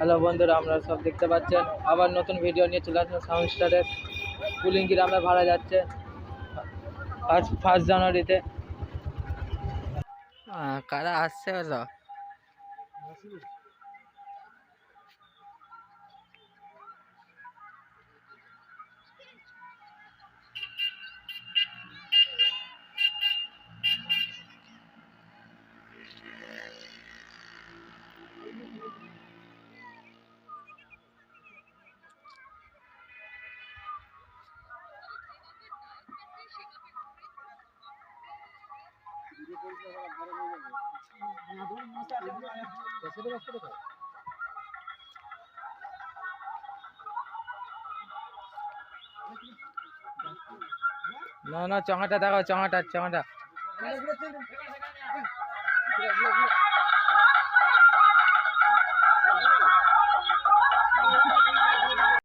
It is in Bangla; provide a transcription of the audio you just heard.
হ্যালো বন্ধুরা আমরা সব দেখতে পাচ্ছেন। আবার নতুন ভিডিও নিয়ে চলে আসলাম সাউন্ড কুলিং গ্রামে ভাড়া যাচ্ছে আজ ফার্স্ট জানুয়ারিতে কারা আসছে হলো না না চাঙাটা দেখো চাঙাটা চঙাটা